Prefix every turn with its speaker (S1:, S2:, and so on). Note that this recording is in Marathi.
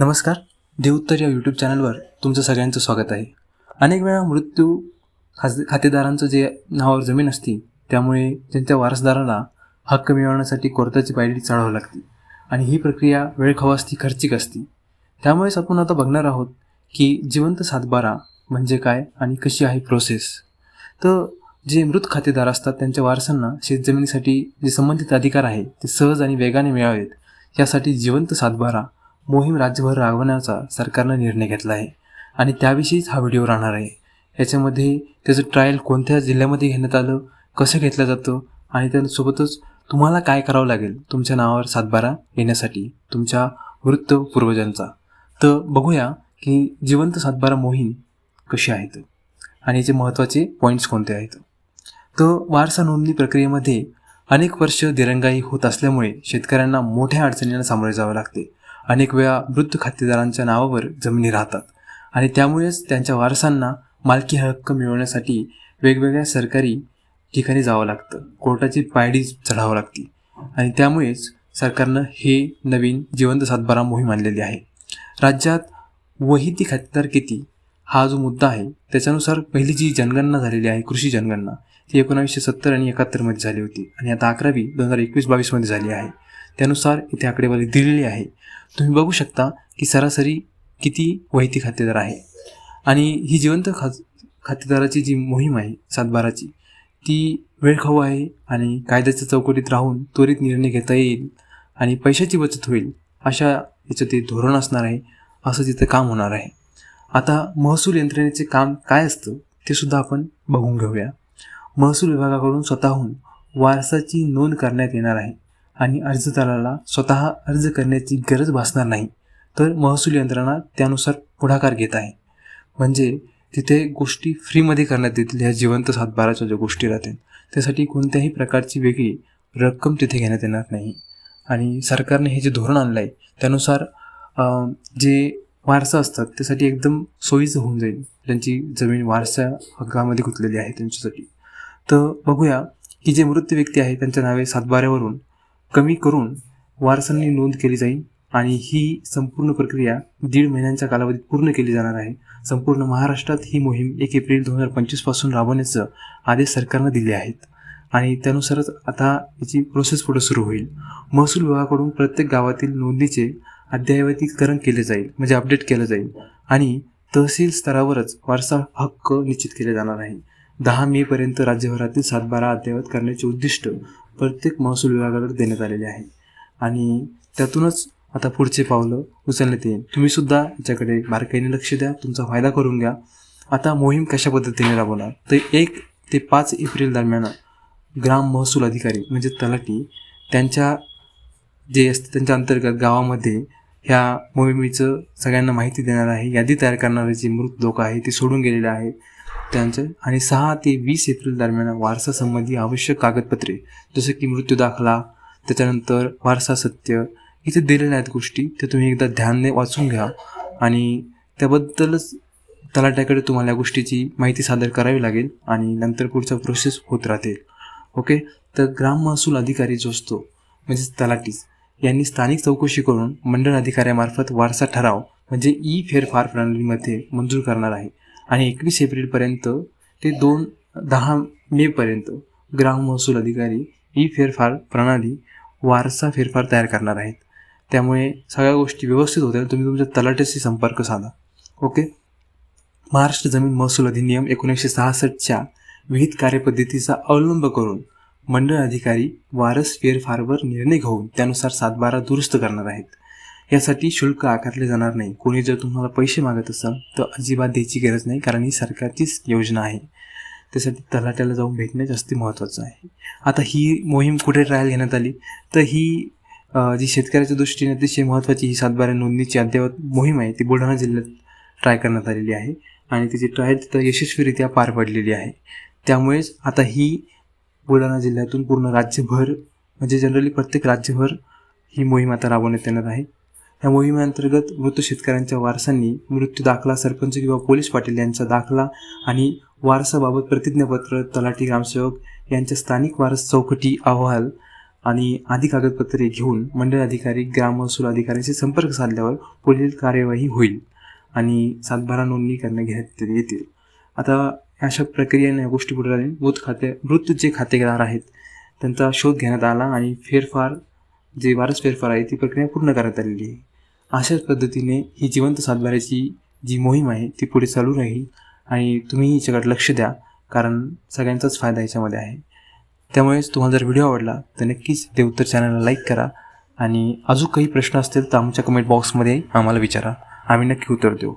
S1: नमस्कार. देवोत्तर या यूट्यूब चॅनलवर तुमचं सगळ्यांचं स्वागत आहे. अनेक वेळा मृत्यू खास खातेदारांचं जे नावावर जमीन असते त्यामुळे त्यांच्या वारसदाराला हक्क मिळवण्यासाठी कोर्टाची पायरी चढावं लागते आणि ही प्रक्रिया वेळखाऊ असती खर्चिक असते. त्यामुळेच आपण आता बघणार आहोत की जिवंत सातबारा म्हणजे काय आणि कशी आहे प्रोसेस तर जे मृत खातेदार असतात त्यांच्या वारसांना शेतजमिनीसाठी जे संबंधित अधिकार आहे ते सहज आणि वेगाने मिळावेत. यासाठी जिवंत सातबारा मोहीम राज्यभर राबवण्याचा सरकारनं निर्णय घेतला आहे. आणि त्याविषयीच हा व्हिडिओ राहणार आहे. याच्यामध्ये त्याचं ट्रायल कोणत्या जिल्ह्यामध्ये घेण्यात आलं कसं घेतलं जातं आणि त्यासोबतच तुम्हाला काय करावं लागेल तुमच्या नावावर सातबारा येण्यासाठी तुमच्या वृत्त पूर्वजांचा. तर बघूया की जिवंत सातबारा मोहीम कशी आहेत आणि याचे महत्त्वाचे पॉईंट्स कोणते आहेत. तर वारसा नोंदणी प्रक्रियेमध्ये अनेक वर्ष दिरंगाई होत असल्यामुळे शेतकऱ्यांना मोठ्या अडचणींना सामोरे जावे लागते. अनेक वेळा मृत खातेदारांच्या नावावर जमिनी राहतात. आणि त्यामुळेच त्यांच्या वारसांना मालकी हक्क मिळवण्यासाठी वेगवेगळ्या सरकारी ठिकाणी जावं लागतं. कोर्टाची पायडी चढावं लागते. आणि त्यामुळेच सरकारनं हे नवीन जिवंत सातबारा मोहीम आणलेली आहे. राज्यात वहिती खातेदार किती? हा जो मुद्दा आहे त्याच्यानुसार पहिली जी जनगणना झालेली आहे कृषी जनगणना ती एकोणावीसशे सत्तर आणि एकाहत्तरमध्ये झाली होती. आणि आता अकरावी दोन हजार एकवीस बावीसमध्ये झाली आहे. त्यानुसार इथे आकडेवारी दिलेली आहे. तुम्ही बघू शकता की सरासरी किती वहिती खातेदार आहे. आणि ही जिवंत खा खातेदाराची जी मोहीम आहे सातबाराची ती वेळखाऊ आहे आणि कायद्याच्या चौकटीत राहून त्वरित निर्णय घेता येईल आणि पैशाची बचत होईल अशा याचं ते धोरण असणार आहे असं तिथं काम होणार आहे. आता महसूल यंत्रणेचे काम काय असतं ते सुद्धा आपण बघून घेऊया. महसूल विभागाकडून स्वतःहून वारसाची नोंद करण्यात येणार आहे. आणि अर्जदाराला स्वतः अर्ज करण्याची गरज भासणार नाही. तर महसूल यंत्रणा त्यानुसार पुढाकार घेत आहे. म्हणजे तिथे गोष्टी फ्रीमध्ये करण्यात येतील ह्या जिवंत सातबाराच्या ज्या गोष्टी राहतील त्यासाठी कोणत्याही प्रकारची वेगळी रक्कम तिथे घेण्यात येणार नाही. आणि सरकारने हे जे धोरण आणलं आहे त्यानुसार जे वारसा असतात त्यासाठी एकदम सोयीचं होऊन जाईल. ज्यांची जमीन वारसा हक्कामध्ये गुंतलेली आहे त्यांच्यासाठी. तर बघूया की जे मृत व्यक्ती आहे त्यांच्या नावे सातबाऱ्यावरून कमी करून वारसांनी नोंद केली जाईल आणि ही संपूर्ण प्रक्रिया दीड महिन्यांच्या कालावधीत पूर्ण केली जाणार आहे. संपूर्ण महाराष्ट्रात ही मोहीम एक एप्रिल दोन हजार पंचवीसपासून राबवण्याचं आदेश सरकारनं दिले आहेत. आणि त्यानुसारच आता याची प्रोसेस पुढे सुरू होईल. महसूल विभागाकडून प्रत्येक गावातील नोंदीचे अद्ययावतीकरण केले जाईल म्हणजे अपडेट केलं जाईल आणि तहसील स्तरावरच वारसा हक्क निश्चित केले जाणार आहे. दहा मेपर्यंत राज्यभरातील सातबारा अद्ययावत करण्याचे उद्दिष्ट प्रत्येक महसूल विभागाकडे देण्यात आलेले आहे. आणि त्यातूनच आता पुढचे पावलं उचलण्यात येईल. तुम्ही सुद्धा याच्याकडे बारकाईने लक्ष द्या तुमचा फायदा करून घ्या. आता मोहीम कशा पद्धतीने राबवणार? तर एक ते पाच एप्रिल दरम्यान ग्राम महसूल अधिकारी म्हणजे तलाठी त्यांच्या जे असते त्यांच्या अंतर्गत गावामध्ये ह्या मोहिमेचं सगळ्यांना माहिती देणार आहे. यादी तयार करणारे जे मृत लोक आहे ते सोडून गेलेले आहेत. त्यांचं आणि सहा ते वीस एप्रिल दरम्यान वारसा संबंधी आवश्यक कागदपत्रे जसं की मृत्यू दाखला त्याच्यानंतर वारसा सत्य इथे दिलेल्या आहेत गोष्टी ते तुम्ही एकदा ध्यानने वाचून घ्या. आणि त्याबद्दलच तलाट्याकडे तुम्हाला या गोष्टीची माहिती सादर करावी लागेल आणि नंतर पुढचा प्रोसेस होत राहते. ओके तर ग्राम महसूल अधिकारी जो असतो म्हणजेच तलाटीस यांनी स्थानिक चौकशी करून मंडळ अधिकाऱ्यामार्फत वारसा ठराव म्हणजे ई फेरफार प्रणालीमध्ये मंजूर करणार आहे. आणि एकवीस एप्रिलपर्यंत ते दोन दहा मेपर्यंत ग्राम महसूल अधिकारी ई फेरफार प्रणाली वारसा फेरफार तयार करणार आहेत. त्यामुळे सगळ्या गोष्टी व्यवस्थित होत्या तुम्ही तुमच्या तलाट्याशी संपर्क साधा. ओके? महाराष्ट्र जमीन महसूल अधिनियम एकोणीसशे सहासष्टच्या विहित कार्यपद्धतीचा अवलंब करून मंडळ अधिकारी वारस फेरफारवर निर्णय घेऊन त्यानुसार सातबारा दुरुस्त करणार आहेत. यासाठी शुल्क आकारले जाणार नाही. कोणी जर तुम्हाला पैसे मागत असाल तर अजिबात द्यायची गरज नाही कारण ही सरकारचीच योजना आहे. त्यासाठी तलाट्याला जाऊन भेटणे जास्त महत्त्वाचं आहे. आता ही मोहीम कुठे ट्रायल घेण्यात आली? तर ही जी शेतकऱ्याच्या दृष्टीने अतिशय महत्त्वाची ही सातबारा नोंदणीची अद्ययावत मोहीम आहे ती बुलढाणा जिल्ह्यात ट्राय करण्यात आलेली आहे आणि तिची ट्रायल तिथं यशस्वीरित्या पार पडलेली आहे. त्यामुळेच आता ही बुलढाणा जिल्ह्यातून पूर्ण राज्यभर म्हणजे जनरली प्रत्येक राज्यभर ही मोहीम आता राबवण्यात येणार आहे. या मोहिमेअंतर्गत मृत शेतकऱ्यांच्या वारसांनी मृत्यू दाखला सरपंच किंवा पोलीस पाटील यांचा दाखला आणि वारसाबाबत प्रतिज्ञापत्र तलाठी ग्रामसेवक यांच्या स्थानिक वारस चौकटी अहवाल आणि आदी कागदपत्रे घेऊन मंडळ अधिकारी ग्राम महसूल अधिकाऱ्यांशी संपर्क साधल्यावर पुढील कार्यवाही होईल आणि सातबारा नोंदणी करण्यात घेण्यात येतील. आता अशा प्रक्रियेने या गोष्टी पुढे राहील मृत खाते मृत जे खातेदार आहेत त्यांचा शोध घेण्यात आला आणि फेरफार जे वारस फेरफार आहे ती प्रक्रिया पूर्ण करण्यात आलेली आहे. अशाच पद्धतीने ही जिवंत सातबाऱ्याची जी मोहीम आहे ती पुढे चालू राहील. आणि तुम्ही हिच्याकडे लक्ष द्या कारण सगळ्यांचाच फायदा याच्यामध्ये आहे. त्यामुळेच तुम्हाला जर व्हिडिओ आवडला तर नक्कीच देवतर चॅनलला लाईक करा. आणि अजून काही प्रश्न असतील तर आमच्या कमेंट बॉक्समध्ये आम्हाला विचारा. आम्ही नक्की उत्तर देऊ.